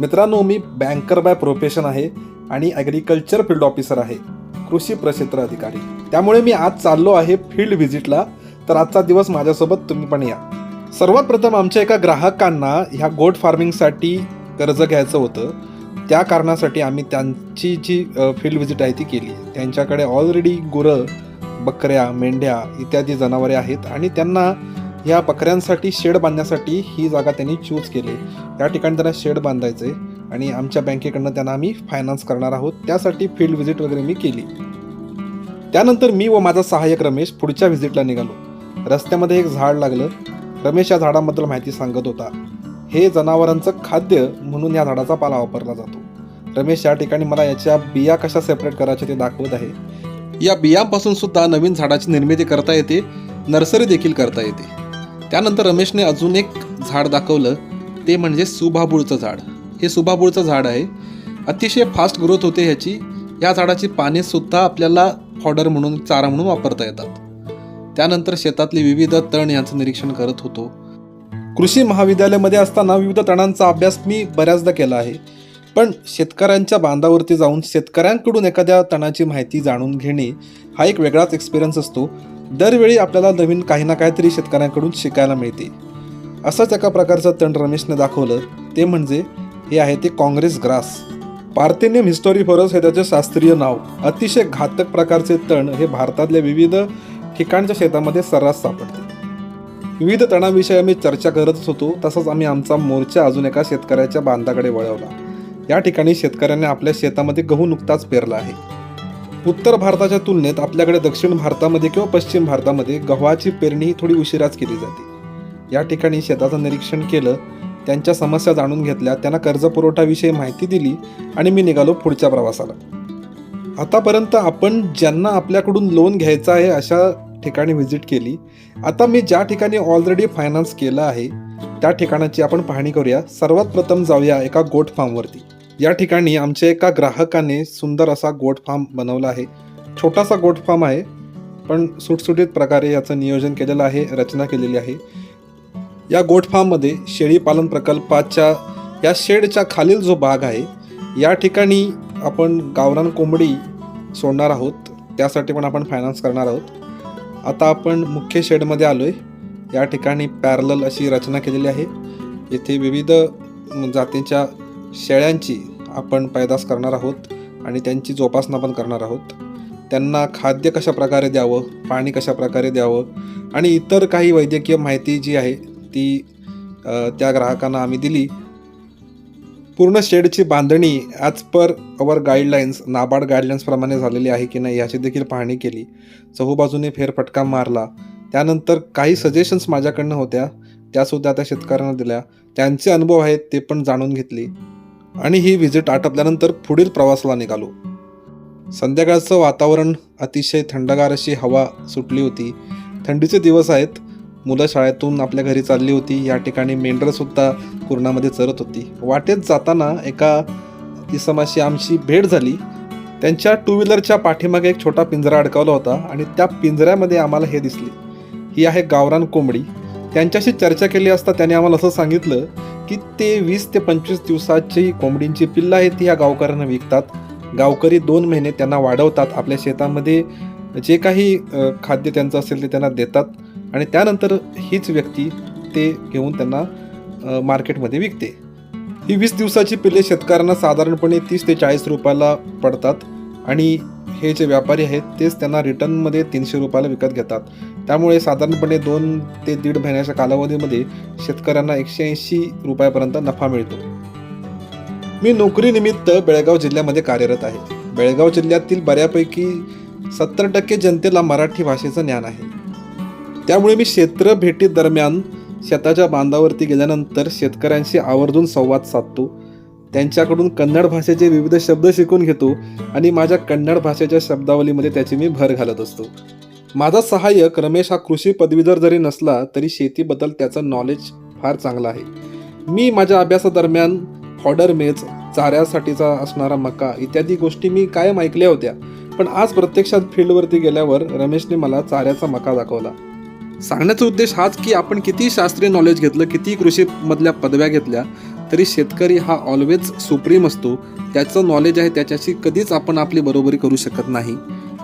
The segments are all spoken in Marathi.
मित्रांनो मी बँकर बाय प्रोफेशन आहे आणि ॲग्रिकल्चर फील्ड ऑफिसर आहे कृषी प्रक्षेत्र अधिकारी. त्यामुळे मी आज चाललो आहे फील्ड व्हिजिटला तर आजचा दिवस माझ्यासोबत तुम्ही पण या. सर्वात प्रथम आमच्या एका ग्राहकांना ह्या गोट फार्मिंगसाठी कर्ज घ्यायचं होतं. त्या कारणासाठी आम्ही त्यांची जी फील्ड व्हिजिट आहे ती केली. त्यांच्याकडे ऑलरेडी गुरं बकऱ्या मेंढ्या इत्यादी जनावरे आहेत आणि त्यांना ह्या बकऱ्यांसाठी शेड बांधण्यासाठी ही जागा त्यांनी चूज केली. या ठिकाणी त्यांना शेड बांधायचे आणि आमच्या बँकेकडनं त्यांना आम्ही फायनान्स करणार आहोत. त्यासाठी फील्ड व्हिजिट वगैरे मी केली. त्यानंतर मी व माझा सहाय्यक रमेश पुढच्या व्हिजिटला निघालो. रस्त्यामध्ये एक झाड लागलं. रमेश या झाडाबद्दल माहिती सांगत होता. हे जनावरांचं खाद्य म्हणून या झाडाचा पाला वापरला जातो. रमेश या ठिकाणी मला याच्या बिया कशा सेपरेट करायच्या ते दाखवत आहे. या बियांपासून सुद्धा नवीन झाडाची निर्मिती करता येते. नर्सरी देखील करता येते. त्यानंतर रमेशने अजून एक झाड दाखवलं ते म्हणजे सुबाबूळचं झाड. हे सुबाबूळचं झाड आहे. अतिशय फास्ट ग्रोथ होते ह्याची. या झाडाची पानेसुद्धा आपल्याला फॉडर म्हणून चारा म्हणून वापरता येतात. त्यानंतर शेतातली विविध तण यांचं निरीक्षण करत होतो. कृषी महाविद्यालयामध्ये असताना विविध तणांचा अभ्यास मी बऱ्याचदा केला आहे. पण शेतकऱ्यांच्या बांधावरती जाऊन शेतकऱ्यांकडून एखाद्या तणाची माहिती जाणून घेणे हा एक वेगळाच एक्सपिरियन्स असतो. दरवेळी आपल्याला नवीन काही ना काहीतरी शेतकऱ्यांकडून शिकायला मिळते. असंच एका प्रकारचं तण रमेशने दाखवलं ते म्हणजे हे आहे ते काँग्रेस ग्रास. पार्थेनियम हिस्टोरिफोरस हे त्याचे शास्त्रीय नाव. अतिशय घातक प्रकारचे तण हे भारतातल्या विविध ठिकाणच्या शेतामध्ये सर्रास सापडते. विविध तणाविषयी आम्ही चर्चा करतच होतो तसंच आम्ही आमचा मोर्चा अजून एका शेतकऱ्याच्या बांधाकडे वळवला. या ठिकाणी शेतकऱ्याने आपल्या शेतामध्ये गहू नुकताच पेरला आहे. उत्तर भारताच्या तुलनेत आपल्याकडे दक्षिण भारतामध्ये किंवा पश्चिम भारतामध्ये गव्हाची पेरणी थोडी उशिराच केली जाते. या ठिकाणी शेताचं निरीक्षण केलं त्यांच्या समस्या जाणून घेतल्या त्यांना कर्जपुरवठाविषयी माहिती दिली आणि मी निघालो पुढच्या प्रवासाला. आतापर्यंत आपण ज्यांना आपल्याकडून लोन घ्यायचं आहे अशा ठिकाणी व्हिजिट केली. आता मी ज्या ठिकाणी ऑलरेडी फायनान्स केलं आहे त्या ठिकाणाची आपण पाहणी करूया. सर्वात प्रथम जाऊया एका गोट फार्मवरती या ठिकाणी आमच्या एका ग्राहकाने सुंदर असा गोट फार्म बनवला आहे. छोटासा गोट फार्म आहे पण सुटसुटीत प्रकारे याचं नियोजन केलेलं आहे रचना केलेली आहे. या गोट फार्ममध्ये शेळी पालन प्रकल्पाच्या या शेडच्या खालील जो भाग आहे या ठिकाणी आपण गावरान कोंबडी सोडणार आहोत. त्यासाठी पण आपण फायनान्स करणार आहोत. आता आपण मुख्य शेडमध्ये आलो आहे या ठिकाणी पॅरलल अशी रचना केलेली आहे. येथे विविध जातीच्या शेळ्यांची आपण पैदास करणार आहोत आणि त्यांची जोपासना पण करणार आहोत. त्यांना खाद्य कशा प्रकारे द्यावं पाणी कशा प्रकारे द्यावं आणि इतर काही वैद्यकीय माहिती जी आहे ती त्या ग्राहकांना आम्ही दिली. पूर्ण शेडची बांधणी as per our guidelines NABARD गाईडलाईन्सप्रमाणे झालेली आहे की नाही याची देखील पाहणी केली. चहूबाजूने फेरफटका मारला. त्यानंतर काही सजेशन्स माझ्याकडनं होत्या त्यासुद्धा त्या शेतकऱ्यांना दिल्या. त्यांचे अनुभव आहेत ते पण जाणून घेतले. आणि ही व्हिजिट आटपल्यानंतर पुढील प्रवासाला निघालो. संध्याकाळचं वातावरण अतिशय थंडगार अशी हवा सुटली होती. थंडीचे दिवस आहेत. मुलं शाळेतून आपल्या घरी चालली होती. या ठिकाणी मेंढरंसुद्धा कुरणामध्ये चरत होती. वाटेत जाताना एका इसमाशी आमची भेट झाली. त्यांच्या टू व्हीलरच्या पाठीमागे एक छोटा पिंजरा अडकवला होता आणि त्या पिंजऱ्यामध्ये आम्हाला हे दिसले. ही आहे गावरान कोंबडी. त्यांच्याशी चर्चा केली असता त्याने आम्हाला असं सांगितलं की ते वीस ते पंचवीस दिवसाची कोंबडींची पिल्लं आहेत ती या गावकऱ्यांना विकतात. गावकरी दोन महिने त्यांना वाढवतात. आपल्या शेतामध्ये जे काही खाद्य त्यांचं असेल ते त्यांना देतात आणि त्यानंतर हीच व्यक्ती ते घेऊन त्यांना मार्केटमध्ये विकते. ही वीस दिवसाची पिल्ले शेतकऱ्यांना साधारणपणे तीस ते चाळीस रुपयाला पडतात आणि हे जे व्यापारी आहेत तेच त्यांना रिटर्नमध्ये तीनशे रुपयाला विकत घेतात. त्यामुळे साधारणपणे दोन ते दीड महिन्याच्या कालावधीमध्ये शेतकऱ्यांना एकशे ऐंशी रुपयापर्यंत नफा मिळतो. मी नोकरीनिमित्त बेळगाव जिल्ह्यामध्ये कार्यरत आहे. बेळगाव जिल्ह्यातील बऱ्यापैकी सत्तर टक्के जनतेला मराठी भाषेचं ज्ञान आहे. त्यामुळे मी क्षेत्र भेटी दरम्यान शेताच्या बांधावरती गेल्यानंतर शेतकऱ्यांशी आवर्जून संवाद साधतो. त्यांच्याकडून कन्नड भाषेचे विविध शब्द शिकून घेतो आणि माझ्या कन्नड भाषेच्या शब्दावलीमध्ये त्याची मी भर घालत असतो. माझा सहाय्यक रमेश हा कृषी पदवीधर जरी नसला तरी शेतीबद्दल त्याचं नॉलेज फार चांगलं आहे. मी माझ्या अभ्यासादरम्यान फॉडर मेज चाऱ्यासाठीचा असणारा मका इत्यादी गोष्टी मी कायम ऐकल्या होत्या. पण आज प्रत्यक्षात फील्डवरती गेल्यावर रमेशने मला चाऱ्याचा मका दाखवला. सांगण्याचा उद्देश हाच की आपण किती शास्त्रीय नॉलेज घेतलं किती कृषीमधल्या पदव्या घेतल्या तरी शेतकरी हा ऑलवेज सुप्रीम असतो. त्याचं नॉलेज आहे त्याच्याशी कधीच आपण आपली बरोबरी करू शकत नाही.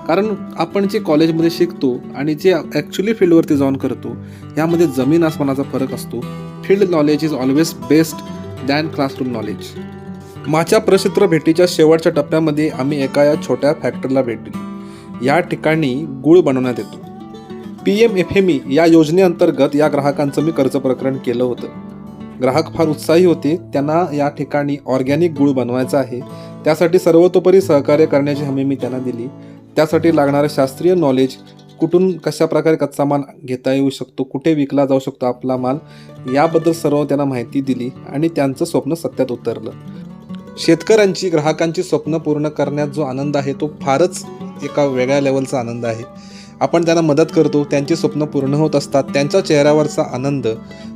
कारण आपण जे कॉलेजमध्ये शिकतो आणि जे ॲक्च्युली फील्डवरती जाऊन करतो यामध्ये जमीन आसमानाचा फरक असतो. Field knowledge is always best than classroom knowledge माझ्या प्रक्षेत्र भेटीच्या शेवटच्या टप्प्यामध्ये आम्ही एका या छोट्या फॅक्टरीला भेट दिली. या ठिकाणी गुळ बनवण्यात येतो. P M F M E या योजनेअंतर्गत या ग्राहकांचं मी कर्ज प्रकरण केलं होतं. ग्राहक फार उत्साही होते. त्यांना या ठिकाणी ऑर्गॅनिक गुळ बनवायचा आहे. त्यासाठी सर्वतोपरी सहकार्य करण्याची हमी मी त्यांना दिली. त्यासाठी लागणारं शास्त्रीय नॉलेज कुठून कशा प्रकारे कच्चा माल घेता येऊ शकतो कुठे विकला जाऊ शकतो आपला माल याबद्दल सर्व त्यांना माहिती दिली आणि त्यांचं स्वप्न सत्यात उतरलं. शेतकऱ्यांची ग्राहकांची स्वप्न पूर्ण करण्यात जो आनंद आहे तो फारच एका वेगळ्या लेवलचा आनंद आहे. आपण त्यांना मदत करतो त्यांची स्वप्न पूर्ण होत असतात त्यांच्या चेहऱ्यावरचा आनंद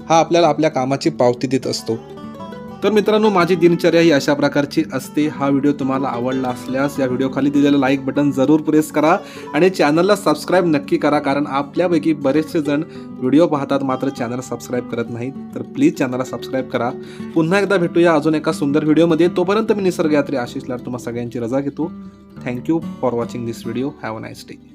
हा आपल्याला आपल्या कामाची पावती देत असतो. तर मित्रांनो माझी दिनचर्या ही अशा प्रकारची असते. हा व्हिडिओ तुम्हाला आवडला असल्यास या व्हिडिओखाली दिलेलं लाईक बटन जरूर प्रेस करा आणि चॅनलला सबस्क्राईब नक्की करा कारण आपल्यापैकी बरेचसे जण व्हिडिओ पाहतात मात्र चॅनल सबस्क्राईब करत नाहीत. तर प्लीज चॅनलला सबस्क्राईब करा. पुन्हा एकदा भेटूया अजून एका सुंदर व्हिडिओमध्ये. तोपर्यंत मी निसर्गयात्री आशिष लाड तुम्हा सगळ्यांची रजा घेतो. Thank you for watching this video have a nice day